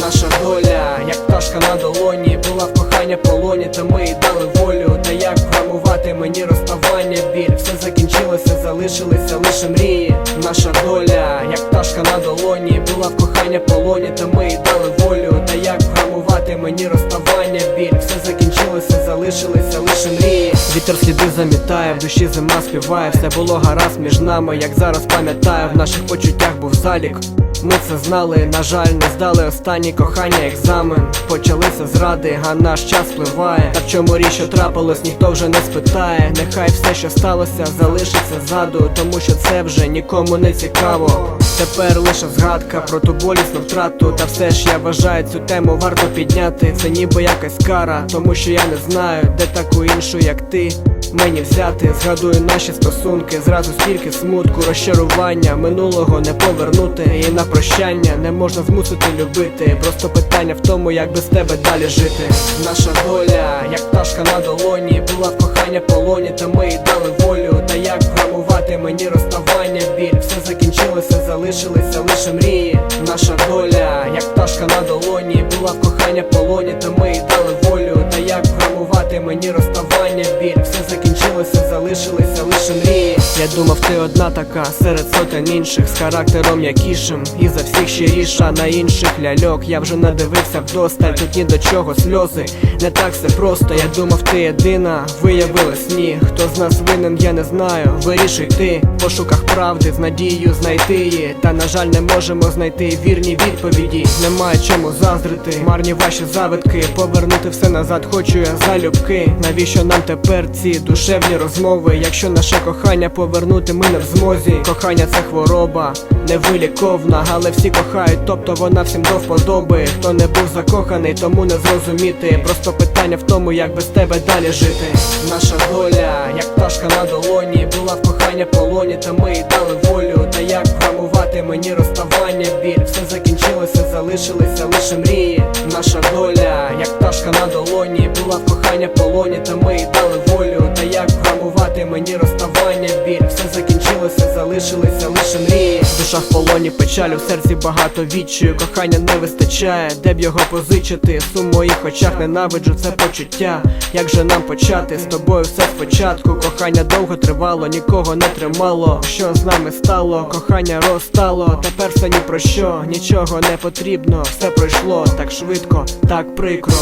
наша доля, як пташка на долоні, була в кохання полоні, та ми й дали волю. Та як вгамувати мені розставання, біль, все закінчилося, залишилися лише мрії. Наша доля, як пташка на долоні, була в кохання полоні, та ми й дали волю. Та як вгамувати мені розставання, біль, все закінчилося, залишилися лише мрії. Вітер сліди замітає, в душі зима співає, все було гаразд між нами, як зараз пам'ятаю, в наших почуттях був залік. Ми це знали, на жаль, не здали останні кохання, екзамен. Почалися зради, а наш час спливає. Та в чому річ, що трапилось, ніхто вже не спитає. Нехай все, що сталося, залишиться ззаду, тому що це вже нікому не цікаво. Тепер лише згадка про ту болісну втрату. Та все ж я вважаю цю тему варто підняти. Це ніби якась кара, тому що я не знаю, де таку іншу, як ти. Мені взяти, згадую наші стосунки, зразу стільки смутку, розчарування, минулого не повернути. І на прощання не можна змусити любити. Просто питання в тому, як без тебе далі жити. Наша доля, як пташка на долоні, була в кохання полоні, та ми й дали волю. Та як вгамувати мені розставання, біль, все закінчилося, залишилися лише мрії. Наша доля, як пташка на долоні, була в кохання полоні, та ми й дали волю. Та як вгамувати мені розставання, біль, все закінчилося, залишилися лише мрії. Я думав, ти одна така серед сотень інших з характером якішим. І за всіх щиріша на інших ляльок. Я вже надивився вдосталь, тут ні до чого сльози. Не так все просто. Я думав, ти єдина, виявилось ні. Хто з нас винен, я не знаю. Вирішуй ти в пошуках правди з надією знайти її. Та на жаль, не можемо знайти вірні відповіді. Немає чому заздрити. Марні ваші завитки. Повернути все назад, хочу я залюбки. Навіщо нам тепер ці душевні розмови? Якщо наше кохання повернути ми не в змозі. Кохання це хвороба, невиліковна, але всі кохають, тобто вона всім до вподоби. Хто не був закоханий, тому не зрозуміти. Просто питання в тому, як без тебе далі жити. Наша доля, як пташка на долоні, була в кохання полоні, та ми їй дали волю. Та як вгамувати мені розставання, біль, все закінчилося, залишилися лише мрії. Наша доля, як пташка на долоні, була в кохання полоні, та ми й дали волю. Та як вгамувати мені розставання, біль, все закінчилося, залишилися лише мрії. Душа в полоні, печаль у серці багато відчую. Кохання не вистачає, де б його позичити. Сум в моїх очах ненавиджу це почуття. Як же нам почати з тобою все спочатку? Кохання довго тривало, нікого не тримало. Що з нами стало? Кохання розстало. Тепер все ні про що, нічого не потрібно. Все пройшло так швидко, так прикро.